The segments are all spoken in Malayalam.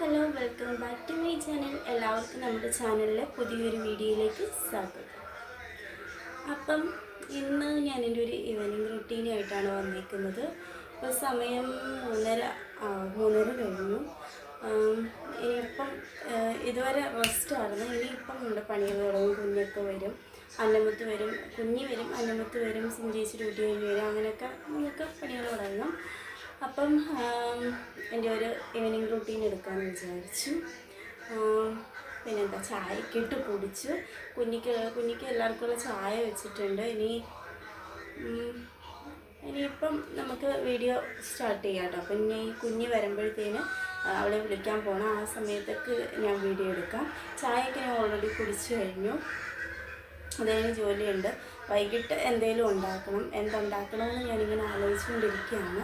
Hello welcome back to my channel. എല്ലാവർക്കും നമ്മുടെ ചാനലിലെ പുതിയൊരു വീഡിയോയിലേക്ക് സ്വാഗതം. അപ്പം ഇന്ന് ഞാൻ എന്റെ ഒരു ഈവനിങ് റുട്ടീനായിട്ടാണ് വന്നിരിക്കുന്നത് ഇപ്പോൾ സമയം മൂന്നര മൂന്നര കഴിഞ്ഞു. ഇനിയിപ്പം ഇതുവരെ റെസ്റ്റായിരുന്നു ഇനിയിപ്പം നമ്മുടെ പണികൾ തുടങ്ങും കുഞ്ഞൊക്കെ വരും അന്നമുത്ത് വരും കുഞ്ഞി വരും അന്നമുത്ത് വരും സിഞ്ചേച്ചി ഡ്യൂട്ടി കഴിഞ്ഞ് വരും അങ്ങനെയൊക്കെ നമുക്ക് പണികൾ തുടങ്ങും. അപ്പം എന്റെ ഒരു ഈവനിങ് റൂട്ടീൻ എടുക്കാമെന്ന് വിചാരിച്ചു. പിന്നെന്താ ചായ ഇട്ട് കുടിച്ചു. കുഞ്ഞിക്ക് കുഞ്ഞിക്ക് എല്ലാവർക്കും ഉള്ള ചായ വെച്ചിട്ടുണ്ട്. ഇനി ഇനിയിപ്പം നമുക്ക് വീഡിയോ സ്റ്റാർട്ട് ചെയ്യാം കേട്ടോ. അപ്പം ഇനി കുഞ്ഞ് വരുമ്പോഴത്തേന് അവളെ വിളിക്കാൻ പോകണം ആ സമയത്തേക്ക് ഞാൻ വീഡിയോ എടുക്കാം. ചായയൊക്കെ ഞാൻ ഓൾറെഡി കുടിച്ചു കഴിഞ്ഞു. അതേ ജോലിയുണ്ട്. വൈകിട്ട് എന്തെങ്കിലും ഉണ്ടാക്കണം. എന്തുണ്ടാക്കണമെന്ന് ഞാനിങ്ങനെ ആലോചിച്ചുകൊണ്ടിരിക്കുകയാണ്.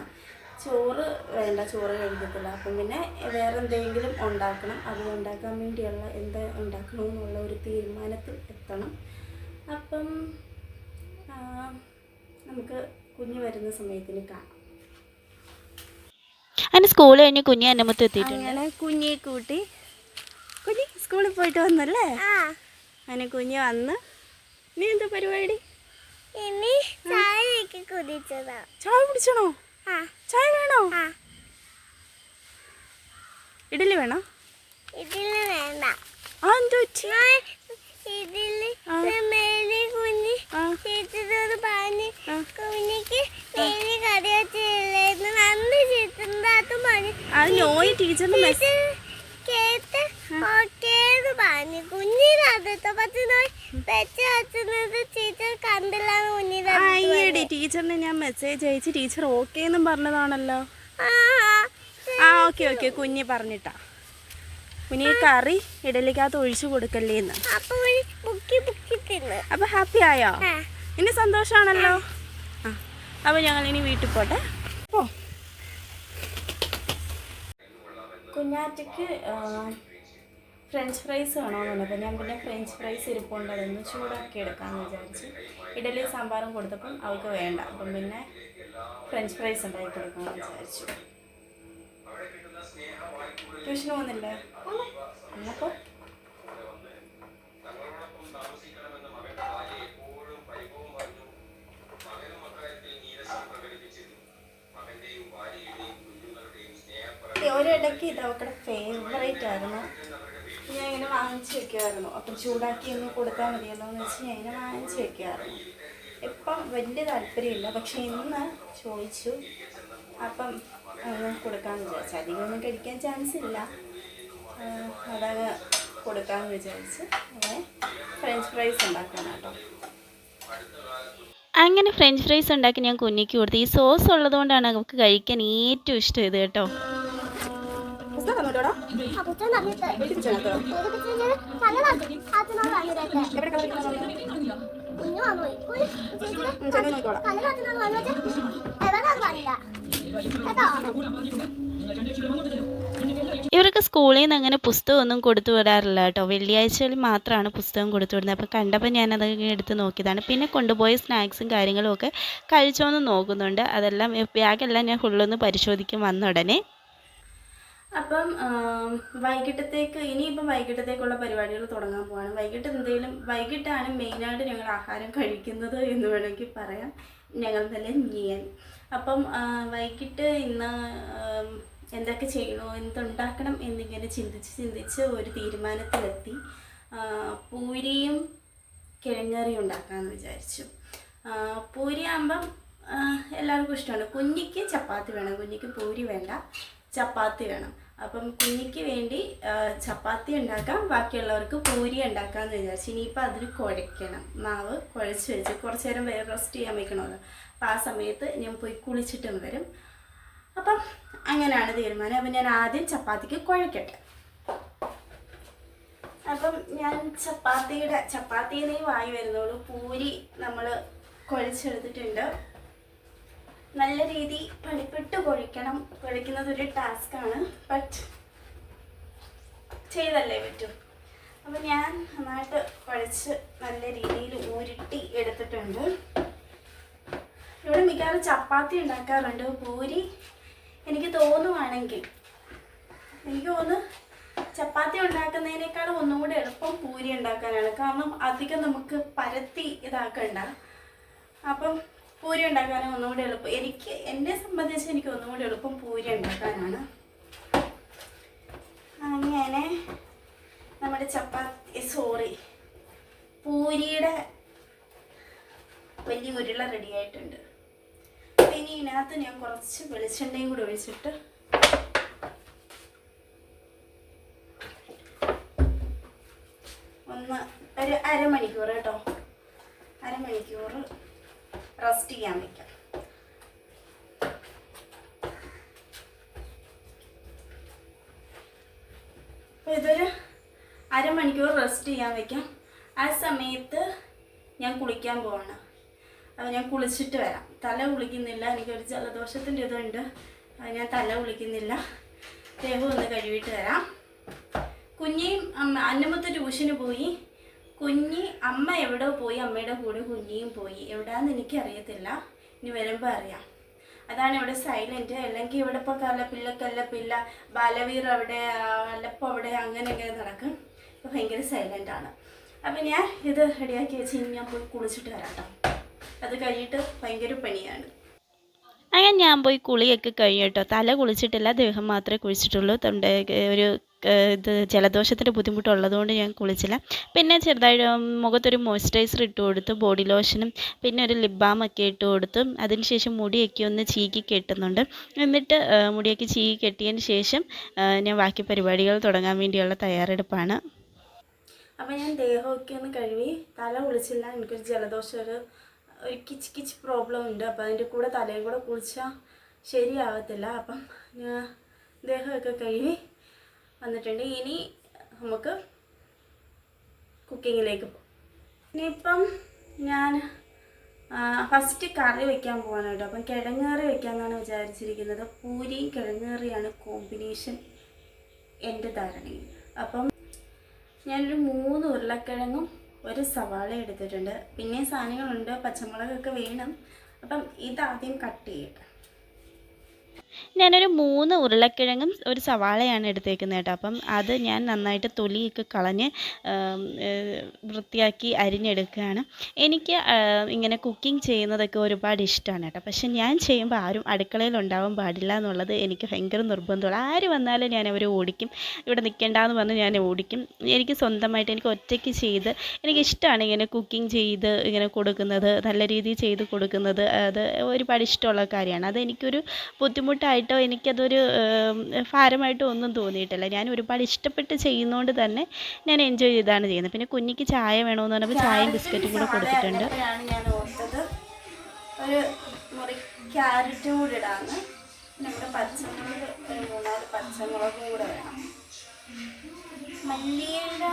ചോറ് വേണ്ട ചോറ് കഴിക്കത്തില്ല. അപ്പം പിന്നെ വേറെ എന്തെങ്കിലും ഉണ്ടാക്കണം. അത് ഉണ്ടാക്കാൻ വേണ്ടിയുള്ള എന്താ ഉണ്ടാക്കണമെന്നുള്ള ഒരു തീരുമാനത്തിൽ എത്തണം. അപ്പം ആ, നമുക്ക് കുഞ്ഞ് വരുന്ന സമയത്തിന് കാണാം. അതിന് സ്കൂൾ കഴിഞ്ഞ് കുഞ്ഞ് അന്നമുത്ത് എത്തിയിട്ടുണ്ട്. അങ്ങനെ കുഞ്ഞെ കൂട്ടി കുഞ്ഞി സ്കൂളിൽ പോയിട്ട് വന്നല്ലേ? അങ്ങനെ കുഞ്ഞ് വന്ന് നീ എന്താ പരിപാടി? ഇനി ചായയൊക്കെ കുടിച്ചതാ. ചായ കുടിച്ചണോ ചായ വേണോ? ഇഡലി വേണോ? ഇഡലി വേണ്ട. ആ എന്തോ പറഞ്ഞു അത് നോയി ടീച്ചറിന് മെസ്സേജ് കേട്ട് ഓക്കേന്ന് പറഞ്ഞു. കുഞ്ഞിനകത്ത് പക്ഷെ നോയി അയ്യടി ടീച്ചറിന് ഞാൻ മെസ്സേജ് അയച്ച് ടീച്ചർ ഓക്കെ എന്നും പറഞ്ഞതാണല്ലോ. ആ ഓക്കെ ഓക്കെ കുഞ്ഞി പറഞ്ഞിട്ടാ. കുഞ്ഞി കറി ഇഡലിക്കകത്ത് ഒഴിച്ചു കൊടുക്കല്ലേ എന്ന്. അപ്പൊ ഹാപ്പി ആയോ? ഇനി സന്തോഷാണല്ലോ? ആ. അപ്പൊ ഞങ്ങൾ ഇനി വീട്ടിൽ പോട്ടെ. ഓ കുഞ്ഞാറ്റയ്ക്ക് ഫ്രഞ്ച് ഫ്രൈസ് വേണമെന്നുണ്ട് അപ്പോൾ ഞാൻ പിന്നെ ഫ്രഞ്ച് ഫ്രൈസ് ഇരിപ്പുണ്ട്. ചൂടാക്കി എടുക്കാമെന്ന് വിചാരിച്ച് ഇഡലി സാമ്പാറും കൊടുത്തപ്പം അവൾക്ക് വേണ്ട. അപ്പം പിന്നെ ഫ്രഞ്ച് ഫ്രൈസ് ഉണ്ടാക്കി കൊടുക്കാമെന്ന് വിചാരിച്ചു. ട്യൂഷന് പോകുന്നില്ലേ? അന്നപ്പോൾ ഒരിടയ്ക്ക് ഇത് അവക്കടെ ഫേവറേറ്റ് ആയിരുന്നു. ഞാൻ ഇങ്ങനെ വാങ്ങിച്ച് വെക്കുമായിരുന്നു അപ്പം ചൂടാക്കി ഒന്ന് കൊടുത്താൽ മതിയല്ലോ എന്ന് വെച്ച് ഞാൻ ഇങ്ങനെ വാങ്ങിച്ച് വെക്കുമായിരുന്നു ഇപ്പം വലിയ താല്പര്യമില്ല. പക്ഷെ ഇന്ന് ചോദിച്ചു. അപ്പം കൊടുക്കാമെന്ന് വിചാരിച്ചു. അധികം ഒന്നും കഴിക്കാൻ ചാൻസ് ഇല്ല അതങ്ങ് കൊടുക്കാമെന്ന് വിചാരിച്ച് അങ്ങനെ ഫ്രഞ്ച് ഫ്രൈസ് ഉണ്ടാക്കണം കേട്ടോ. അങ്ങനെ ഫ്രഞ്ച് ഫ്രൈസ് ഉണ്ടാക്കി ഞാൻ കുഞ്ഞിക്ക് കൊടുത്തു. ഈ സോസ് ഉള്ളതുകൊണ്ടാണ് അവൾക്ക് കഴിക്കാൻ ഏറ്റവും ഇഷ്ടം ഇത് കേട്ടോ. എവിടെ ഇവർക്ക് സ്കൂളിൽ നിന്ന് അങ്ങനെ പുസ്തകമൊന്നും കൊടുത്തു വിടാറില്ല കേട്ടോ. വെള്ളിയാഴ്ചകളിൽ മാത്രമാണ് പുസ്തകം കൊടുത്തു വിടുന്നത്. അപ്പോൾ കണ്ടപ്പോൾ ഞാനത് എടുത്ത് നോക്കിയതാണ്. പിന്നെ കൊണ്ടുപോയ സ്നാക്സും കാര്യങ്ങളും ഒക്കെ കഴിച്ചോന്ന് നോക്കുന്നുണ്ട്. അതെല്ലാം ബാഗെല്ലാം ഞാൻ ഫുള്ളൊന്ന് പരിശോധിക്കും വന്ന ഉടനെ. അപ്പം വൈകിട്ടത്തേക്ക് ഇനിയിപ്പം വൈകിട്ടത്തേക്കുള്ള പരിപാടികൾ തുടങ്ങാൻ പോവാണ്. വൈകിട്ട് എന്തെങ്കിലും വൈകിട്ടാണ് മെയിനായിട്ട് ഞങ്ങൾ ആഹാരം കഴിക്കുന്നത് എന്ന് വേണമെങ്കിൽ പറയാം. ഞങ്ങൾ തന്നെ ഞാൻ അപ്പം വൈകിട്ട് ഇന്ന് എന്തൊക്കെ ചെയ്യണോ എന്തുണ്ടാക്കണം എന്നിങ്ങനെ ചിന്തിച്ച് ചിന്തിച്ച് ഒരു തീരുമാനത്തിലെത്തി. പൂരിയും കിഴങ്ങറിയും ഉണ്ടാക്കാമെന്ന് വിചാരിച്ചു. പൂരിയാകുമ്പം എല്ലാവർക്കും ഇഷ്ടമാണ്. കുഞ്ഞിക്ക് ചപ്പാത്തി വേണം. കുഞ്ഞിക്ക് പൂരി വേണ്ട. ചപ്പാത്തി വേണം. അപ്പം കുഞ്ഞിക്ക് വേണ്ടി ചപ്പാത്തി ഉണ്ടാക്കാം. ബാക്കിയുള്ളവർക്ക് പൂരി ഉണ്ടാക്കാമെന്ന് വിചാരിച്ചു ഇനിയിപ്പോൾ അതിന് കുഴയ്ക്കണം. മാവ് കുഴച്ച് വെച്ച് കുറച്ച് നേരം വേറെ റെസ്റ്റ് ചെയ്യാൻ വയ്ക്കണമല്ലോ അപ്പോൾ ആ സമയത്ത് ഞാൻ പോയി കുളിച്ചിട്ടും വരും. അപ്പം അങ്ങനെയാണ് തീരുമാനം. അപ്പം ഞാൻ ആദ്യം ചപ്പാത്തിക്ക് കുഴക്കട്ടെ. അപ്പം ഞാൻ ചപ്പാത്തിയുടെ ചപ്പാത്തിന്നേ വായി വരുന്നുള്ളൂ പൂരി നമ്മൾ കുഴച്ചെടുത്തിട്ടുണ്ട്. നല്ല രീതി പണിപ്പെട്ട് കുഴിക്കണം കുഴിക്കുന്നത് ഒരു ടാസ്ക്കാണ് ബട്ട് ചെയ്തല്ലേ പറ്റൂ. അപ്പം ഞാൻ നന്നായിട്ട് കുഴച്ച് നല്ല രീതിയിൽ ഉരുട്ടി എടുത്തിട്ടുണ്ട്. ഇവിടെ മിക്കവാറും ചപ്പാത്തി ഉണ്ടാക്കാറുണ്ട്. പൂരി എനിക്ക് തോന്നുവാണെങ്കിൽ. എനിക്ക് തോന്നുന്നു ചപ്പാത്തി ഉണ്ടാക്കുന്നതിനേക്കാളും ഒന്നുകൂടെ എളുപ്പം പൂരി ഉണ്ടാക്കാനാണ്. കാരണം അധികം നമുക്ക് പരത്തി ഇതാക്കണ്ട. അപ്പം പൂരി ഉണ്ടാക്കാനും ഒന്നും കൂടി എളുപ്പം. എനിക്ക് എന്നെ സംബന്ധിച്ച് എനിക്ക് ഒന്നും കൂടി എളുപ്പം പൂരി ഉണ്ടാക്കാനാണ്. അങ്ങനെ നമ്മുടെ ചപ്പാത്തി സോറി പൂരിയുടെ വലിയ ഉരുള റെഡി ആയിട്ടുണ്ട്. ഇനി ഇതിനകത്ത് ഞാൻ കുറച്ച് വെളിച്ചെണ്ണയും കൂടി ഒഴിച്ചിട്ട് ഒന്ന് ഒരു അരമണിക്കൂർ കേട്ടോ. അരമണിക്കൂർ റെസ്റ്റ് ചെയ്യാൻ വെക്കാം. ഇതൊരു അരമണിക്കൂർ റെസ്റ്റ് ചെയ്യാൻ വെക്കാം. ആ സമയത്ത് ഞാൻ കുളിക്കാൻ പോവാണ്. അപ്പോൾ ഞാൻ കുളിച്ചിട്ട് വരാം. തല കുളിക്കുന്നില്ല. എനിക്കൊരു ജലദോഷത്തിന്റെ ഇതുണ്ട്. ഞാൻ തല കുളിക്കുന്നില്ല. ദേഹം ഒന്ന് കഴുകിയിട്ട് വരാം. കുഞ്ഞിയും അന്നമത്തെ ട്യൂഷന് പോയി. കുഞ്ഞി അമ്മ എവിടെ പോയി അമ്മയുടെ കൂടെ കുഞ്ഞിയും പോയി. എവിടെയാന്ന് എനിക്കറിയത്തില്ല. ഇനി വരുമ്പോൾ അറിയാം. അതാണ് ഇവിടെ സൈലന്റ് അല്ലെങ്കിൽ ഇവിടെ ഇപ്പോൾ കല്ലപ്പില്ല കല്ലപ്പില്ല ബാലവീർ അവിടെ അല്ലപ്പോൾ അവിടെ അവിടെ അങ്ങനെയൊക്കെ നടക്കും. ഇപ്പോൾ ഭയങ്കര സൈലന്റ് ആണ്. അപ്പം ഞാൻ ഇത് റെഡിയാക്കി വെച്ച് ഇനി ഞാൻ പോയി കുളിച്ചിട്ട് വരാം കേട്ടോ അത് കഴിഞ്ഞിട്ട് ഭയങ്കര പണിയാണ്. അങ്ങനെ ഞാൻ പോയി കുളിയൊക്കെ കഴിഞ്ഞു കേട്ടോ തല കുളിച്ചിട്ടില്ല ദേഹം മാത്രമേ കുളിച്ചിട്ടുള്ളൂ. തൊണ്ട ഒരു ഇത് ജലദോഷത്തിന്റെ ബുദ്ധിമുട്ടുള്ളതുകൊണ്ട് ഞാൻ കുളിച്ചില്ല. പിന്നെ ചെറുതായിട്ട് മുഖത്തൊരു മോയ്സ്ചറൈസർ ഇട്ട് കൊടുത്തു ബോഡി ലോഷനും പിന്നെ ഒരു ലിപ് ബാം ഒക്കെ ഇട്ട് കൊടുത്തു. അതിനുശേഷം മുടിയൊക്കെ ഒന്ന് ചീകി കെട്ടുന്നുണ്ട്. എന്നിട്ട് മുടിയൊക്കെ ചീകി കെട്ടിയതിന് ശേഷം ഞാൻ ബാക്കി പരിപാടികൾ തുടങ്ങാൻ വേണ്ടിയുള്ള തയ്യാറെടുപ്പാണ്. അപ്പോൾ ഞാൻ ദേഹമൊക്കെ ഒന്ന് കഴുകി തല കുളിച്ചില്ല. എനിക്കൊരു ജലദോഷം ഒരു ഒരു കിച്ച് കിച്ച് പ്രോബ്ലം ഉണ്ട്. അപ്പം അതിന്റെ കൂടെ തലയും കൂടെ കുളിച്ചാൽ ശരിയാവത്തില്ല. അപ്പം ഞാൻ ദേഹമൊക്കെ കഴുകി വന്നിട്ടുണ്ട്. ഇനി നമുക്ക് കുക്കിങ്ങിലേക്ക് പോകും ഇനിയിപ്പം ഞാൻ ഫസ്റ്റ് കറി വെക്കാൻ പോവാണ് കേട്ടോ. അപ്പം കിഴങ്ങ് കറി വെക്കാമെന്നാണ് വിചാരിച്ചിരിക്കുന്നത്. പൂരിയും കിഴങ്ങ് കറിയാണ് കോമ്പിനേഷൻ എന്റെ ധാരണയിൽ. അപ്പം ഞാനൊരു മൂന്ന് ഉരുളക്കിഴങ്ങും ഒരു സവാള എടുത്തിട്ടുണ്ട്. പിന്നെ സാധനങ്ങളുണ്ട് പച്ചമുളകൊക്കെ വേണം. അപ്പം ഇതാദ്യം കട്ട് ചെയ്യട്ടെ. ഞാനൊരു മൂന്ന് ഉരുളക്കിഴങ്ങും ഒരു സവാളയാണ് എടുത്തേക്കുന്നത് കേട്ടോ. അപ്പം അത് ഞാൻ നന്നായിട്ട് തൊലിയൊക്കെ കളഞ്ഞ് വൃത്തിയാക്കി അരിഞ്ഞെടുക്കുകയാണ്. എനിക്ക് ഇങ്ങനെ കുക്കിംഗ് ചെയ്യുന്നതൊക്കെ ഒരുപാട് ഇഷ്ടമാണ് കേട്ടോ. പക്ഷെ ഞാൻ ചെയ്യുമ്പോൾ ആരും അടുക്കളയിൽ ഉണ്ടാവാൻ പാടില്ല എന്നുള്ളത് എനിക്ക് ഭയങ്കര നിർബന്ധമുള്ള ആര് വന്നാലും ഞാൻ അവരെ ഓടിക്കും. ഇവിടെ നിൽക്കേണ്ടെന്ന് പറഞ്ഞ് ഞാൻ ഓടിക്കും. എനിക്ക് സ്വന്തമായിട്ട് എനിക്ക് ഒറ്റയ്ക്ക് ചെയ്ത് എനിക്കിഷ്ടമാണ് ഇങ്ങനെ കുക്കിംഗ് ചെയ്ത് ഇങ്ങനെ കൊടുക്കുന്നത് നല്ല രീതിയിൽ ചെയ്ത് കൊടുക്കുന്നത്. അത് ഒരുപാട് ഇഷ്ടമുള്ള കാര്യമാണ്. അത് എനിക്കൊരു ബുദ്ധിമുട്ടായിട്ടോ എനിക്കതൊരു ഏം, ഭാരമായിട്ടോ ഒന്നും തോന്നിയിട്ടില്ല. ഞാൻ ഒരുപാട് ഇഷ്ടപ്പെട്ട് ചെയ്യുന്നതുകൊണ്ട് തന്നെ ഞാൻ എൻജോയ് ചെയ്താണ് ചെയ്യുന്നത്. പിന്നെ കുഞ്ഞിക്ക് ചായ വേണമെന്ന് പറഞ്ഞപ്പോൾ ചായയും ബിസ്ക്കറ്റും കൂടെ കൊടുത്തിട്ടുണ്ട്. ഒരു മുറി ക്യാരറ്റും കൂടി ഇടാന്ന്. നമ്മുടെ പച്ചമുളക് ഒരു മൂന്നാൽ പച്ചമുളകും കൂടെ വേണം. മല്ലിയില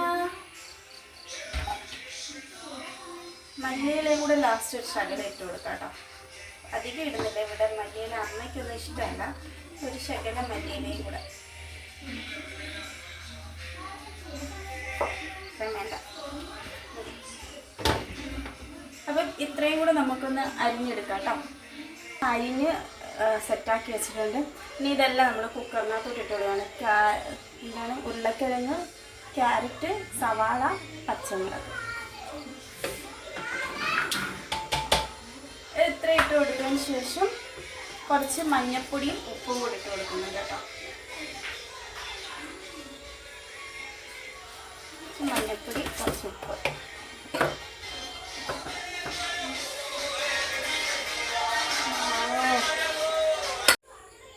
മല്ലിയിലയും കൂടെ ലാസ്റ്റ് ഒരു ശകലം ഇട്ട് കൊടുക്കാം കേട്ടോ. അധികം ഇടുന്നില്ല. ഇവിടെ മല്ലിയില അമ്മയ്ക്കൊന്നും ഇഷ്ടമല്ല. ഒരു ശകലം മല്ലിയിലയും കൂടെ. അപ്പം ഇത്രയും കൂടെ നമുക്കൊന്ന് അരിഞ്ഞെടുക്കാം കേട്ടോ. അരിഞ്ഞ് സെറ്റാക്കി വെച്ചിട്ടുണ്ട്. ഇനി ഇതെല്ലാം നമ്മൾ കുക്കറിനകത്തോട്ട് ക്യാ എന്താണ്? ഉരുളക്കിഴങ്ങ് ക്യാരറ്റ് സവാള പച്ചമുളക്. ഇട്ട് കൊടുത്തതിന് ശേഷം കുറച്ച് മഞ്ഞപ്പൊടിയും ഉപ്പും കൂടി ഇട്ട് കൊടുക്കുന്നുണ്ട് കേട്ടോ. കുറച്ച് മഞ്ഞൾപ്പൊടി കുറച്ച് ഉപ്പ്.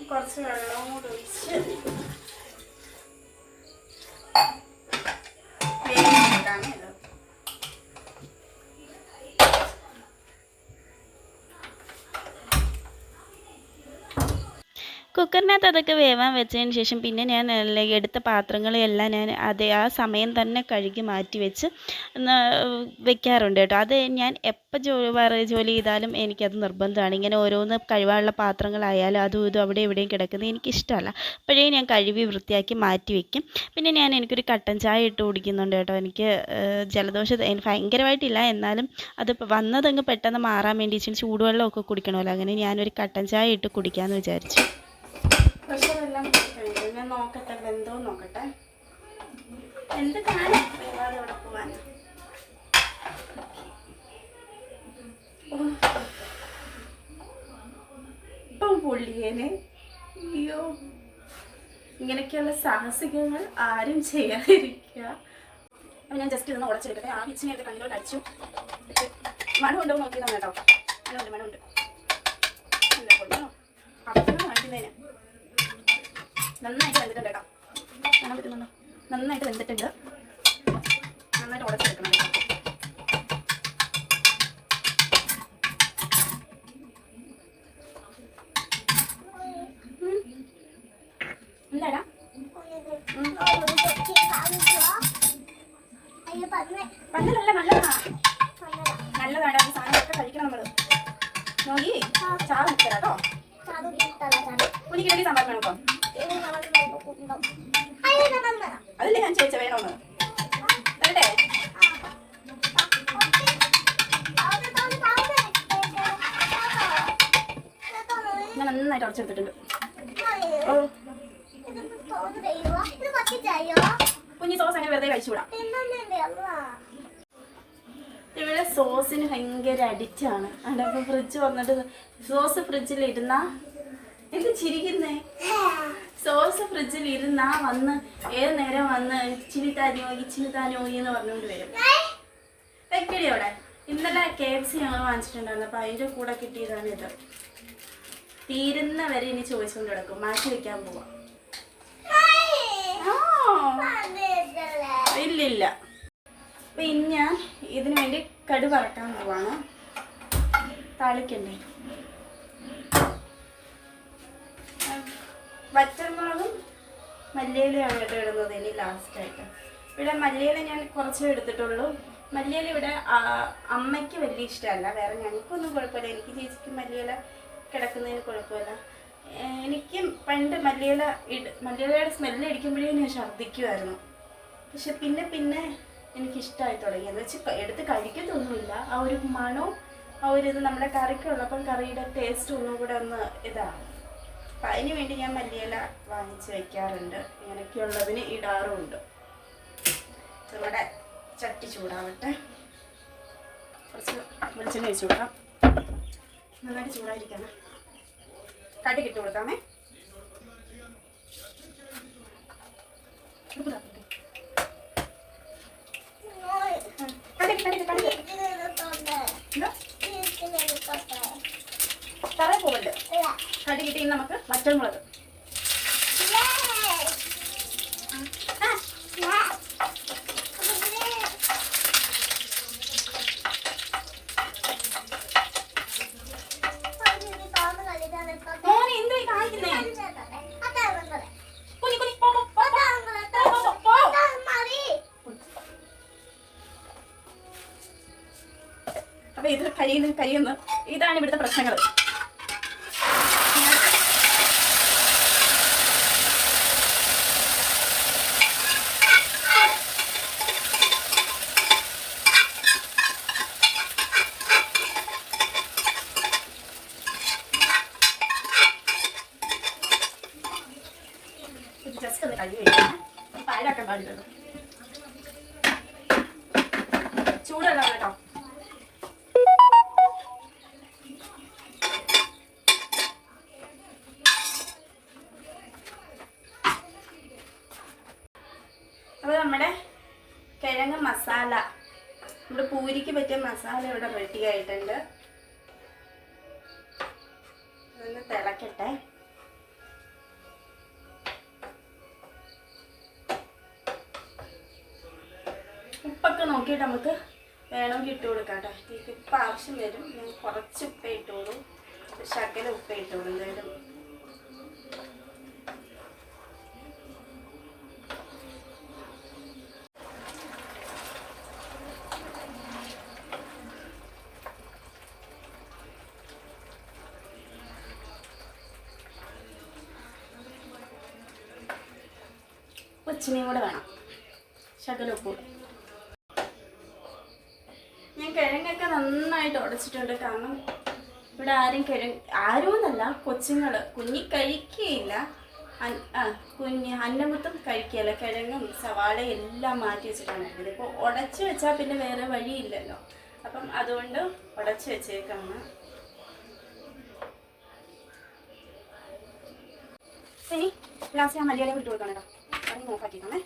കുറച്ച് വെള്ളവും കൂടി ഒഴിച്ച് കുക്കറിനകത്ത് അതൊക്കെ വേവാൻ വെച്ചതിന് ശേഷം പിന്നെ ഞാൻ എടുത്ത പാത്രങ്ങളെല്ലാം ഞാൻ അതേ ആ സമയം തന്നെ കഴുകി മാറ്റി വെച്ച് വെക്കാറുണ്ട് കേട്ടോ. അത് ഞാൻ എപ്പോൾ ജോലി വേറെ ജോലി ചെയ്താലും എനിക്കത് നിർബന്ധമാണ്. ഇങ്ങനെ ഓരോന്ന് കഴുകാനുള്ള പാത്രങ്ങളായാലും അതും ഇതും അവിടെ ഇവിടെയും കിടക്കുന്നത് എനിക്കിഷ്ടമല്ല. അപ്പോഴേ ഞാൻ കഴുകി വൃത്തിയാക്കി മാറ്റി വെക്കും. പിന്നെ ഞാൻ എനിക്കൊരു കട്ടൻ ചായ ഇട്ട് കുടിക്കുന്നുണ്ട് കേട്ടോ. എനിക്ക് ജലദോഷം ഭയങ്കരമായിട്ടില്ല. എന്നാലും അത് വന്നതങ്ങ് പെട്ടെന്ന് മാറാൻ വേണ്ടി ചൂടുവെള്ളമൊക്കെ കുടിക്കണമല്ലോ. അങ്ങനെ ഞാനൊരു കട്ടൻ ചായ ഇട്ട് കുടിക്കാമെന്ന് വിചാരിച്ചു. പ്രഷർ എല്ലാം കഴിഞ്ഞു ഞാൻ നോക്കട്ടെ ബന്ധവും നോക്കട്ടെ. എന്ത് കാണും വേവാതെ അവിടെ പോവാൻ. ഇപ്പം പുള്ളിയേനെ അയ്യോ ഇങ്ങനെയൊക്കെയുള്ള സാഹസികങ്ങൾ ആരും ചെയ്യാതിരിക്കുക. അപ്പം ഞാൻ ജസ്റ്റ് ഇതൊന്ന് ഉടച്ചെടുക്കട്ടെ. ആ പിച്ചിനെ കണ്ണുകൾ അടിച്ചു അടിച്ചു. മണമുണ്ടോ നോക്കിയതാണ് കേട്ടോ നന്നായിട്ട് വെന്തിട്ടുണ്ട് കേട്ടോ. കാണാൻ പറ്റുന്നുണ്ടോ? നന്നായിട്ട് വെന്തിട്ടുണ്ട്. നന്നായിട്ട് ഉടച്ചെടുക്കണം. എന്താടാ? പണ്ടല്ല നല്ലതാ. നല്ലതാണ് ഈ സാധനങ്ങളൊക്കെ കഴിക്കണം നമ്മൾ. നോക്കി? ചാറ് ചാതു കുഞ്ഞിക്ക് സാമ്പാർ വേണം കേട്ടോ അതല്ലേ ഞാൻ ചോദിച്ച വേണമെന്ന് തരട്ടെ ഞാൻ നന്നായിട്ട് ഉടച്ചെടുത്തിട്ടുണ്ട് ഓ. കുഞ്ഞി സോസ് അങ്ങനെ വെറുതെ കഴിച്ചുകൂടാ. ഇവിടെ സോസിന് ഭയങ്കര അഡിക്റ്റാണ് അതപ്പോൾ ഫ്രിഡ്ജ് വന്നിട്ട് സോസ് ഫ്രിഡ്ജിൽ ഇരുന്നാ എന്ത് ചിരിക്കുന്നേ? സോസ് ഫ്രിഡ്ജിൽ ഇരുന്നാ വന്ന് ഏത് നേരം വന്ന് ഇച്ചിരി താനോ ഇച്ചിരി താനോ എന്ന് പറഞ്ഞുകൊണ്ട് വരും. വെക്കടി അവിടെ. ഇന്നലെ കെ എഫ് സി ഞങ്ങൾ വാങ്ങിച്ചിട്ടുണ്ടായിരുന്നു. അപ്പോൾ അതിന്റെ കൂടെ കിട്ടിയതാണ് ഇത്. തീരുന്ന വരെ ഇനി ചോദിച്ചുകൊണ്ട് കിടക്കും മാറ്റി വെക്കാൻ പോവാം. ഇല്ല അപ്പൊ ഇനി ഞാൻ ഇതിനു വേണ്ടി കടുവറക്കാൻ പോവാണ്. താളിക്കണ്ടേ? വറ്റൽമുളകും മല്ലിയിലയാണ് കേട്ടോ ഇടുന്നത് ഇനി ലാസ്റ്റായിട്ട് ഇവിടെ മല്ലിയില ഞാൻ കുറച്ചേ എടുത്തിട്ടുള്ളൂ. മല്ലിയില ഇവിടെ അമ്മയ്ക്ക് വലിയ ഇഷ്ടമല്ല. വേറെ ഞങ്ങൾക്കൊന്നും കുഴപ്പമില്ല. എനിക്ക് ചേച്ചിക്ക് മല്ലിയില കിടക്കുന്നതിന് കുഴപ്പമില്ല. എനിക്ക് പണ്ട് മല്ലിയില ഇട് മല്ലിയിലയുടെ സ്മെല്ല് അടിക്കുമ്പോഴേ ഞാൻ ഛർദ്ദിക്കുമായിരുന്നു പക്ഷെ പിന്നെ പിന്നെ എനിക്കിഷ്ടമായി തുടങ്ങി. എന്ന് വെച്ചാൽ എടുത്ത് കഴിക്കത്തൊന്നുമില്ല. ആ ഒരു മണവും ആ ഒരു ഇത് നമ്മുടെ കറിക്കുള്ളപ്പം കറിയുടെ ടേസ്റ്റ് ഒന്നും കൂടെ ഒന്ന് ഇതാണ് അപ്പം അതിന് വേണ്ടി ഞാൻ മല്ലിയില വാങ്ങിച്ച് വെക്കാറുണ്ട്. ഇങ്ങനെയൊക്കെയുള്ളതിന് ഇടാറുമുണ്ട് നമ്മുടെ ചട്ടി ചൂടാവട്ടെ. കുറച്ച് വെളിച്ചെണ്ണ ഒഴിച്ചു കൊടുക്കാം. നന്നായിട്ട് ചൂടായിരിക്കണം. കടി കിട്ടി കൊടുക്കാമേ. ഉപ്പ് താഴ്ത്തിട്ട്. കടി തറയിൽ പോകല്ലേ കടി കിട്ടി നമുക്ക് വറ്റൽമുളക്. അപ്പൊ ഇത് കഴിയുന്ന കഴിയുന്നു ഇതാണ് ഇവിടുത്തെ പ്രശ്നങ്ങൾ ജസ്റ്റ് ഒന്ന് കഴുകി വെക്കണം പാഴാക്കാൻ പാടില്ലല്ലോ ചൂടല്ല കേട്ടോ അപ്പോൾ നമ്മുടെ കിഴങ്ങ് മസാല നമ്മുടെ പൂരിക്ക് പറ്റിയ മസാല ഇവിടെ റെഡി ആയിട്ടുണ്ട്. ഒന്ന് തിളക്കട്ടെ. ഉപ്പൊക്കെ നോക്കിയിട്ട് നമുക്ക് വേണമെങ്കിൽ ഇട്ട് കൊടുക്കാം കേട്ടോ. ഉപ്പ് ആവശ്യം വരും. ഞാൻ കുറച്ച് ഉപ്പേ ഇട്ടോളൂ. ശകല ഉപ്പേ ഇട്ടോളൂ. കൊച്ചിനെയും കൂടെ വേണം. ശകല ഉപ്പ് കൂടെ. ഞാൻ കിഴങ്ങൊക്കെ നന്നായിട്ട് ഉടച്ചിട്ടുണ്ട്. കാരണം ഇവിടെ ആരും കിഴങ്ങ് ആരും എന്നല്ല കൊച്ചുങ്ങൾ കുഞ്ഞി കഴിക്കുകയില്ല കുഞ്ഞ് അന്നമുത്തും കഴിക്കുകയല്ല കിഴങ്ങും സവാളയും എല്ലാം മാറ്റി വെച്ചിട്ടാണ് ഇതിപ്പോൾ ഉടച്ചു വെച്ചാൽ പിന്നെ വേറെ വഴിയില്ലല്ലോ. അപ്പം അതുകൊണ്ട് ഉടച്ച് വെച്ചേക്കാണ്. ഇനി ലാസ്റ്റ് ഞാൻ മലയാളം വിട്ടു കൊടുക്കണം കേട്ടോ. അത് നോക്കാക്കിയിട്ടാണേ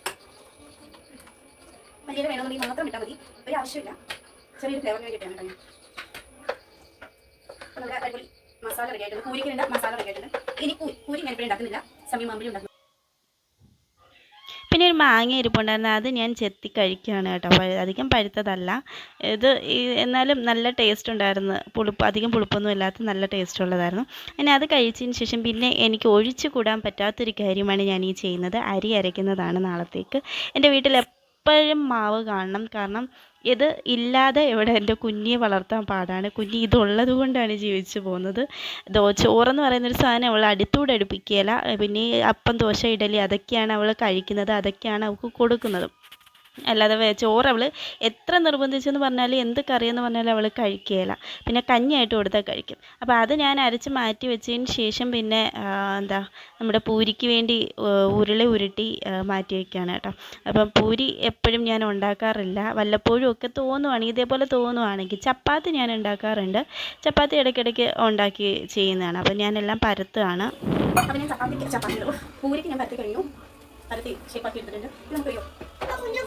മല്ലിയില വേണമെന്നുണ്ടെങ്കിൽ മാത്രം ഇട്ടാൽ മതി. ഒരു ആവശ്യമില്ല. ചെറിയൊരു ഫ്ലേവറിന് വേണ്ടിയിട്ടാണ് കേട്ടോ നമ്മുടെ അടിപൊളി മസാല റെഡി ആയിട്ടുണ്ട്. പൂരിക്കുണ്ട് മസാല റെഡി ആയിട്ടുണ്ട്. ഇനി പൂരി ഞാൻ ഇപ്പോൾ ഉണ്ടാക്കുന്നില്ല. സമയം മാമ്പിളി ഉണ്ടാക്കുന്നു. പിന്നെ ഒരു മാങ്ങ ഇരിപ്പുണ്ടായിരുന്നു. അത് ഞാൻ ചെത്തി കഴിക്കുകയാണ് കേട്ടോ. അധികം പഴുത്തതല്ല. ഇത് എന്നാലും നല്ല ടേസ്റ്റ് ഉണ്ടായിരുന്നു. പുളിപ്പ് അധികം പുളിപ്പൊന്നും ഇല്ലാത്ത നല്ല ടേസ്റ്റ് ഉള്ളതായിരുന്നു. പിന്നെ അത് കഴിച്ചതിന് ശേഷം പിന്നെ എനിക്ക് ഒഴിച്ചു കൂടാൻ പറ്റാത്തൊരു കാര്യമാണ് ഞാൻ ഈ ചെയ്യുന്നത്. അരി അരയ്ക്കുന്നതാണ് നാളത്തേക്ക്. എന്റെ വീട്ടിൽ എപ്പോഴും മാവ് കാണണം. കാരണം ഇത് ഇല്ലാതെ ഇവിടെ എന്റെ കുഞ്ഞിയെ വളർത്താൻ പാടാണ്. കുഞ്ഞി ഇതുള്ളത് കൊണ്ടാണ് ജീവിച്ചു പോകുന്നത്. ദോ ചോറെന്ന് പറയുന്നൊരു സാധനം അവൾ അടുത്തൂടെ അടുപ്പിക്കുകയില്ല. പിന്നെ അപ്പം ദോശ ഇഡലി അതൊക്കെയാണ് അവൾ കഴിക്കുന്നത്. അതൊക്കെയാണ് അവൾക്ക് കൊടുക്കുന്നത്. അല്ലാതെ ചോറ് അവൾ എത്ര നിർബന്ധിച്ചെന്ന് പറഞ്ഞാലും എന്ത് കറിയെന്ന് പറഞ്ഞാലും അവൾ കഴിക്കുകയില്ല പിന്നെ കഞ്ഞിയായിട്ട് കൊടുത്താൽ കഴിക്കും. അപ്പോൾ അത് ഞാൻ അരച്ച് മാറ്റി വെച്ചതിന് ശേഷം പിന്നെ എന്താ നമ്മുടെ പൂരിക്ക് വേണ്ടി ഉരുളി ഉരുട്ടി മാറ്റി വയ്ക്കുകയാണ് കേട്ടോ. അപ്പം പൂരി എപ്പോഴും ഞാൻ ഉണ്ടാക്കാറില്ല. വല്ലപ്പോഴും ഒക്കെ തോന്നുവാണെങ്കിൽ ഇതേപോലെ തോന്നുവാണെങ്കിൽ ചപ്പാത്തി ഞാൻ ഉണ്ടാക്കാറുണ്ട്. ചപ്പാത്തി ഇടയ്ക്കിടയ്ക്ക് ഉണ്ടാക്കി ചെയ്യുന്നതാണ്. അപ്പം ഞാനെല്ലാം പരത്തുകയാണ് അപ്പോൾ ഞാൻ ചപ്പാത്തിക്ക് ചപ്പാത്തി പൂരിക്ക് ഞാൻ പരത്തി കഴിഞ്ഞു. പരത്തി ഷേപ്പാക്കി എടുത്തിട്ടുണ്ട്. ഇത് നമുക്ക് കഴിയോ കുഞ്ഞു.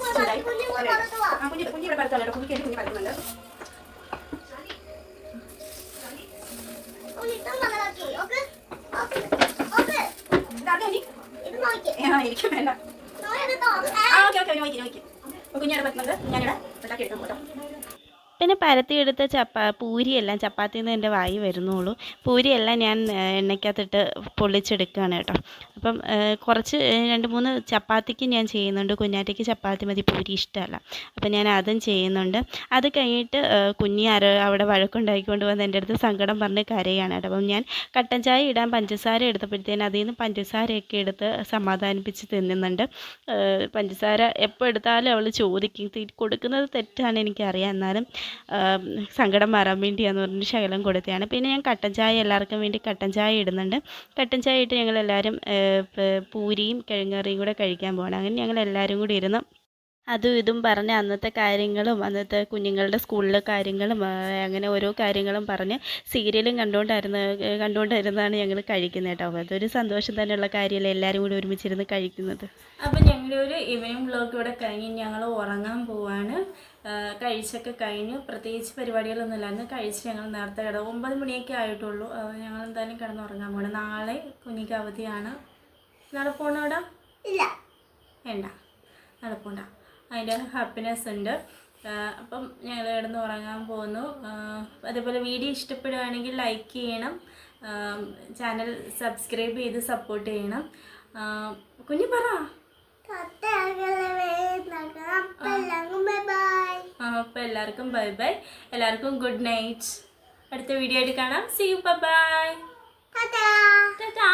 കുഞ്ഞു ഇവിടെ കുഞ്ഞിക്ക് കുഞ്ഞ് പരത്തുന്നുണ്ട്. എനിക്ക് വേണ്ട. ആ ഓക്കെ ഓക്കെ നോക്കി നോക്കി. അപ്പോൾ കുഞ്ഞിവിടെ പറ്റുന്നത് ഞാനിവിടെ ഉണ്ടാക്കി എടുക്കാം കേട്ടോ. പിന്നെ പരത്തിയെടുത്ത ചപ്പാ പൂരിയെല്ലാം ചപ്പാത്തിയിൽ നിന്ന് എന്റെ വായി വരുന്നുള്ളൂ. പൂരിയെല്ലാം ഞാൻ എണ്ണയ്ക്കകത്തിട്ട് പൊള്ളിച്ചെടുക്കുകയാണ് കേട്ടോ. അപ്പം കുറച്ച് രണ്ട് മൂന്ന് ചപ്പാത്തിക്ക് ഞാൻ ചെയ്യുന്നുണ്ട്. കുഞ്ഞാറ്റയ്ക്ക് ചപ്പാത്തി മതി പൂരി ഇഷ്ടമല്ല. അപ്പം ഞാൻ അതും ചെയ്യുന്നുണ്ട്. അത് കഴിഞ്ഞിട്ട് കുഞ്ഞി അര അവിടെ വഴക്കുണ്ടാക്കിക്കൊണ്ട് വന്ന് എന്റെ അടുത്ത് സങ്കടം പറഞ്ഞ് കരയാണ് കേട്ടോ. അപ്പം ഞാൻ കട്ടൻ ചായ ഇടാൻ പഞ്ചസാര എടുത്തപ്പോഴത്തേന് അതിൽ നിന്ന് പഞ്ചസാരയൊക്കെ എടുത്ത് സമാധാനിപ്പിച്ച് തിന്നുന്നുണ്ട്. പഞ്ചസാര എപ്പോൾ എടുത്താലും അവൾ ചോദിക്കും കൊടുക്കുന്നത് തെറ്റാണ് എനിക്കറിയാം എന്നാലും സങ്കടം മാറാൻ വേണ്ടിയാന്ന് പറഞ്ഞിട്ട് ശകലം കൊടുത്തതാണ്. പിന്നെ ഞാൻ കട്ടൻ ചായ എല്ലാവർക്കും വേണ്ടി കട്ടൻ ചായ ഇടുന്നുണ്ട്. കട്ടൻ ചായ ഇട്ട് ഞങ്ങളെല്ലാവരും പൂരിയും കിഴങ്ങറിയും കൂടെ കഴിക്കാൻ പോകണം അങ്ങനെ ഞങ്ങൾ എല്ലാവരും കൂടി ഇരുന്ന് അതും ഇതും പറഞ്ഞ് അന്നത്തെ കാര്യങ്ങളും അന്നത്തെ കുഞ്ഞുങ്ങളുടെ സ്കൂളിലെ കാര്യങ്ങളും അങ്ങനെ ഓരോ കാര്യങ്ങളും പറഞ്ഞ് സീരിയലും കണ്ടുകൊണ്ടായിരുന്നു കണ്ടുകൊണ്ടിരുന്നാണ് ഞങ്ങൾ കഴിക്കുന്നത് കേട്ടോ. അതൊരു സന്തോഷം തന്നെയുള്ള കാര്യമല്ലേ എല്ലാവരും കൂടി ഒരുമിച്ചിരുന്ന് കഴിക്കുന്നത്. അപ്പോൾ ഞങ്ങളുടെ ഒരു ഈവനിങ് വ്ലോഗ് ഇവിടെ കഴിഞ്ഞ് ഞങ്ങൾ ഉറങ്ങാൻ പോവാണ്. കഴിച്ചൊക്കെ കഴിഞ്ഞു. പ്രത്യേകിച്ച് പരിപാടികളൊന്നും അന്ന് കഴിച്ച് ഞങ്ങൾ നേരത്തെ കിട ഒമ്പത് മണിയൊക്കെ ആയിട്ടുള്ളൂ. ഞങ്ങൾ എന്തായാലും കിടന്നുറങ്ങാൻ പോകണം നാളെ കുഞ്ഞിക്ക് അവധിയാണ്. നാളെ പോകണോടാ ഇല്ല. വേണ്ട. നാളെ പോണ്ട. അതിന്റെ ഹാപ്പിനെസ് ഉണ്ട്. അപ്പം ഞങ്ങൾ കിടന്ന് ഉറങ്ങാൻ പോകുന്നു അതേപോലെ വീഡിയോ ഇഷ്ടപ്പെടുകയാണെങ്കിൽ ലൈക്ക് ചെയ്യണം. ചാനൽ സബ്സ്ക്രൈബ് ചെയ്ത് സപ്പോർട്ട് ചെയ്യണം. കുഞ്ഞു പറ. അപ്പോൾ എല്ലാവർക്കും ബൈ ബൈ. എല്ലാവർക്കും ഗുഡ് നൈറ്റ്. അടുത്ത വീഡിയോ ആയിട്ട് കാണാം. See you bye bye tata.